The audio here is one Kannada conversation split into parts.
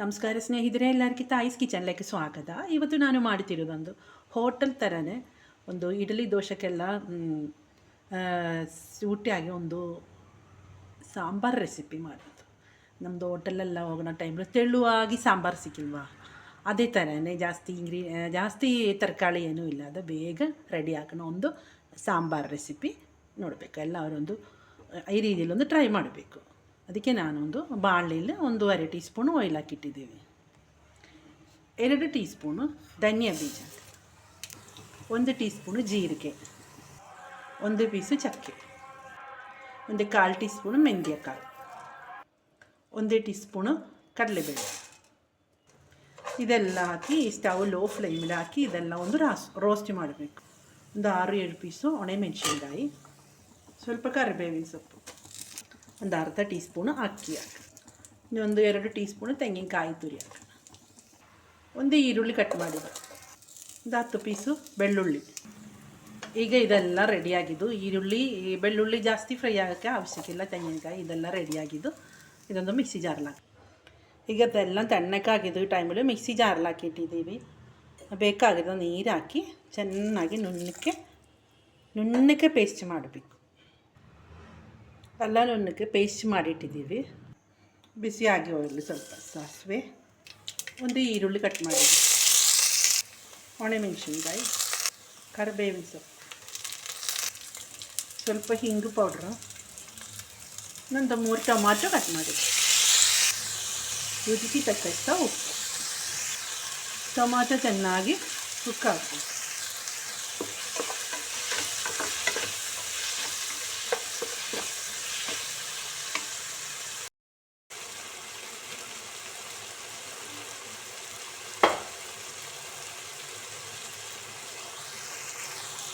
ನಮಸ್ಕಾರ ಸ್ನೇಹಿತರೆ, ಎಲ್ಲರಿಗೂ ತಾಯಿಸ್ ಕಿಚನ್ ಲೈಕ್ ಸ್ವಾಗತ. ಇವತ್ತು ನಾನು ಮಾಡ್ತಿರೋದೊಂದು ಹೋಟೆಲ್ ಥರನೇ ಒಂದು ಇಡ್ಲಿ ದೋಷಕ್ಕೆಲ್ಲ ಸೂಟಿಯಾಗಿ ಒಂದು ಸಾಂಬಾರು ರೆಸಿಪಿ ಮಾಡೋದು. ನಮ್ಮದು ಹೋಟೆಲೆಲ್ಲ ಹೋಗೋಣ ಟೈಮಲ್ಲಿ ತೆಳುವಾಗಿ ಸಾಂಬಾರು ಸಿಕ್ಕಿಲ್ವಾ? ಅದೇ ಥರನೇ ಜಾಸ್ತಿ ಇಂಗ್ರಿ ಜಾಸ್ತಿ ತರಕಾರಿ ಏನೂ ಇಲ್ಲ ಅದು ಬೇಗ ರೆಡಿ ಹಾಕೋಣ ಒಂದು ಸಾಂಬಾರು ರೆಸಿಪಿ ನೋಡಬೇಕು. ಎಲ್ಲವರೊಂದು ಈ ರೀತಿಯಲ್ಲಿ ಒಂದು ಟ್ರೈ ಮಾಡಬೇಕು. ಅದಕ್ಕೆ ನಾನೊಂದು ಬಾಣಲಿಯಲ್ಲಿ ಒಂದೂವರೆ ಟೀ ಸ್ಪೂನು ಆಯಿಲ್ ಹಾಕಿಟ್ಟಿದ್ದೀವಿ. ಎರಡು ಟೀ ಸ್ಪೂನು ಧನಿಯಾ ಬೀಜ. ಒಂದು ಟೀ ಸ್ಪೂನು ಜೀರಿಗೆ. ಒಂದು ಪೀಸು ಚಕ್ಕೆ. ಒಂದು ಕಾಲು ಟೀ ಸ್ಪೂನು ಮೆಂತ್ಯಕಾಳು. ಒಂದು ಟೀ ಸ್ಪೂನು ಕಡಲೆಬೇಳೆ. ಇದೆಲ್ಲ ಹಾಕಿ ಸ್ಟವ್ ಲೋ ಫ್ಲೇಮಲ್ಲಿ ಹಾಕಿ ಇದೆಲ್ಲ ಒಂದು ರಾಸ್ ರೋಸ್ಟ್ ಮಾಡಬೇಕು. ಒಂದು ಆರು ಏಳು ಪೀಸು ಒಣಮೆಣಸಿನ್ಕಾಯಿ. ಸ್ವಲ್ಪ ಕರಿಬೇವಿನ ಸೊಪ್ಪು. ಒಂದು ಅರ್ಧ ಟೀ ಸ್ಪೂನು ಅಕ್ಕಿ ಹಾಕಿ. ಇನ್ನೊಂದು ಎರಡು ಟೀ ಸ್ಪೂನು ತೆಂಗಿನಕಾಯಿ ತುರಿ ಹಾಕಿ ಒಂದು ಈರುಳ್ಳಿ ಕಟ್ ಮಾಡಿದ. ಒಂದು ಹತ್ತು ಪೀಸು ಬೆಳ್ಳುಳ್ಳಿ. ಈಗ ಇದೆಲ್ಲ ರೆಡಿಯಾಗಿದ್ದು ಈರುಳ್ಳಿ, ಬೆಳ್ಳುಳ್ಳಿ ಜಾಸ್ತಿ ಫ್ರೈ ಆಗೋಕ್ಕೆ ಅವಶ್ಯಕ ಇಲ್ಲ. ತೆಂಗಿನಕಾಯಿ ಇದೆಲ್ಲ ರೆಡಿಯಾಗಿದ್ದು ಇದೊಂದು ಮಿಕ್ಸಿ ಜಾರ್ಲಾಕಿ ಈಗ ಅದೆಲ್ಲ ತಣ್ಣಕ್ಕಾಗಿದ್ದು ಈ ಟೈಮಲ್ಲಿ ಮಿಕ್ಸಿ ಜಾರ್ಲಾಕಿ ಇಟ್ಟಿದ್ದೀವಿ. ಬೇಕಾಗಿದ್ದು ನೀರು ಹಾಕಿ ಚೆನ್ನಾಗಿ ನುಣ್ಣಕ್ಕೆ ನುಣ್ಣಕ್ಕೆ ಪೇಸ್ಟ್ ಮಾಡಬೇಕು. ಎಲ್ಲ ನುಣ್ಣಕ್ಕೆ ಪೇಸ್ಟ್ ಮಾಡಿಟ್ಟಿದ್ದೀವಿ. ಬಿಸಿಯಾಗಿ ಹೋಗಲಿ ಸ್ವಲ್ಪ ಸಾಸಿವೆ. ಒಂದು ಈರುಳ್ಳಿ ಕಟ್ ಮಾಡಿ ಒಣಮೆಣಸಿನ್ಕಾಯಿ ಕರಿಬೇವಿನ ಸೊಪ್ಪು. ಸ್ವಲ್ಪ ಹಿಂಗು ಪೌಡ್ರು. ನಂದು ಮೂರು ಟೊಮಾಟೊ ಕಟ್ ಮಾಡಿ ರುಚಿಗೆ ತಕ್ಕಷ್ಟ ಉಪ್ಪು. ಟೊಮಾಟೊ ಚೆನ್ನಾಗಿ ಕುಕ್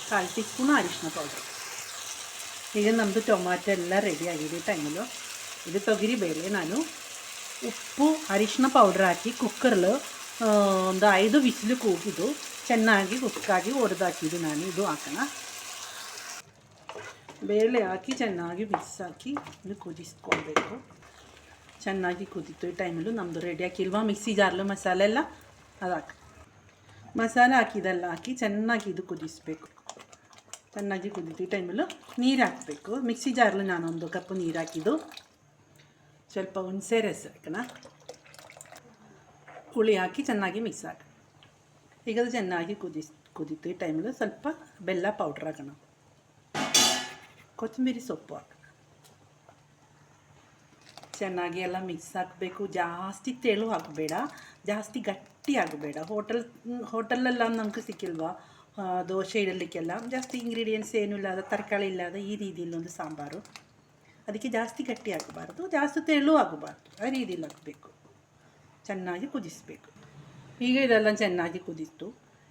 ಕಾಲು ಟೀ ಅರಿಶಿನ ಪೌಡರ್ ಈಗ ನಮ್ಮದು ಟೊಮಾಟೊ ಎಲ್ಲ ರೆಡಿ ಆಗಿದೆ ಟೈಮಲ್ಲಿ ಇದು ತೊಗರಿ ಬೇಳೆ ನಾನು ಉಪ್ಪು ಅರಿಶಿನ ಪೌಡ್ರ್ ಹಾಕಿ ಕುಕ್ಕರ್ಲು ಒಂದು ಐದು ವಿಸಿಲು ಕೂಗಿದು ಚೆನ್ನಾಗಿ ಕುಕ್ಕಾಗಿ ಒಡೆದಾಕಿದ್ದು ನಾನು ಇದು ಹಾಕೋಣ ಬೇಳೆ ಹಾಕಿ ಚೆನ್ನಾಗಿ ಬಿಸಾಕಿ ಇದು ಕುದಿಸ್ಕೊಳ್ಬೇಕು ಚೆನ್ನಾಗಿ ಕುದೀತು ಈ ಟೈಮಲ್ಲೂ ನಮ್ಮದು ರೆಡಿ ಹಾಕಿಲ್ವಾ ಮಿಕ್ಸಿ ಜಾರ್ಲು ಮಸಾಲೆ ಎಲ್ಲ ಅದು ಹಾಕಿ ಮಸಾಲೆ ಹಾಕಿದೆಲ್ಲ ಹಾಕಿ ಚೆನ್ನಾಗಿ ಇದು ಕುದಿಸ್ಬೇಕು ಚೆನ್ನಾಗಿ ಕುದೀತು ಈ ಟೈಮಲ್ಲೂ ನೀರು ಹಾಕಬೇಕು. ಮಿಕ್ಸಿ ಜಾರ್ಲು ನಾನೊಂದು ಕಪ್ಪು ನೀರು ಹಾಕಿದ್ದು. ಸ್ವಲ್ಪ ಹುಣಸೆ ರಸ ಹುಳಿ ಹಾಕಿ ಚೆನ್ನಾಗಿ ಮಿಕ್ಸ್ ಹಾಕಿ. ಈಗ ಅದು ಚೆನ್ನಾಗಿ ಕುದಿಸಿ ಕುದೀತು ಈ ಟೈಮಲ್ಲೂ ಸ್ವಲ್ಪ ಬೆಲ್ಲ ಪೌಡ್ರ್ ಹಾಕೋಣ. ಕೊತ್ತಂಬರಿ ಸೊಪ್ಪು ಹಾಕೋಣ. ಚೆನ್ನಾಗಿ ಎಲ್ಲ ಮಿಕ್ಸ್ ಹಾಕಬೇಕು. ಜಾಸ್ತಿ ತೆಳು ಹಾಕಬೇಡ. ಜಾಸ್ತಿ ಗಟ್ಟಿ ಆಗಬೇಡ. ಹೋಟೆಲ್ ಹೋಟೆಲೆಲ್ಲ ನಮಗೆ ಸಿಕ್ಕಿಲ್ವಾ? ದೋಸೆ ಇಡಲಿಕ್ಕೆಲ್ಲ ಜಾಸ್ತಿ ಇಂಗ್ರೀಡಿಯೆಂಟ್ಸ್ ಏನೂ ಇಲ್ಲದ ತರಕಾರಿ ಇಲ್ಲದ ಈ ರೀತಿಯಲ್ಲಿ ಒಂದು ಸಾಂಬಾರು ಅದಕ್ಕೆ ಜಾಸ್ತಿ ಗಟ್ಟಿ ಆಗಬಾರ್ದು ಜಾಸ್ತಿ ತೆಳು ಆಗಬಾರ್ದು ಆ ರೀತಿಯಲ್ಲಿ ಹಾಕಬೇಕು ಚೆನ್ನಾಗಿ ಕುದಿಸಬೇಕು. ಈಗ ಇದೆಲ್ಲ ಚೆನ್ನಾಗಿ ಕುದಿಸ್ತು.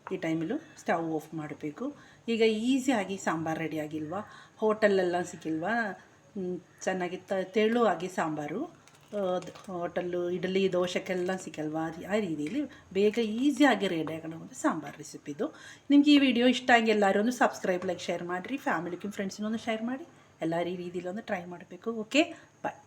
ಈ ಟೈಮಲ್ಲೂ ಸ್ಟವ್ ಆಫ್ ಮಾಡಬೇಕು. ಈಗ ಈಸಿಯಾಗಿ ಸಾಂಬಾರು ರೆಡಿ ಆಗಿಲ್ವಾ? ಹೋಟೆಲೆಲ್ಲ ಸಿಕ್ಕಿಲ್ವಾ? ಚೆನ್ನಾಗಿ ತ ತೆಳು ಆಗಿ ಸಾಂಬಾರು ಹೋಟೆಲ್ಲು ಇಡ್ಲಿ ದೋಸೆಗೆಲ್ಲ ಸಿಕ್ಕಲ್ವಾ ಆ ರೀ- ಆ ರೀತಿಯಲ್ಲಿ ಬೇಗ ಈಸಿಯಾಗಿ ರೆಡಿ ಆಗೋಣ ಒಂದು ಸಾಂಬಾರು ರೆಸಿಪಿದು ನಿಮ್ಗೆ ಈ ವಿಡಿಯೋ ಇಷ್ಟ ಆಗಿ ಎಲ್ಲರೂ ಒಂದು ಸಬ್ಸ್ಕ್ರೈಬ್ ಲೈಕ್ ಶೇರ್ ಮಾಡಿರಿ ಫ್ಯಾಮಿಲಿಗೆ ಫ್ರೆಂಡ್ಸಿನೊಂದು ಶೇರ್ ಮಾಡಿ ಎಲ್ಲ ಈ ರೀತಿಯಲ್ಲಿ ಒಂದು ಟ್ರೈ ಮಾಡಬೇಕು ಓಕೆ ಬಾಯ್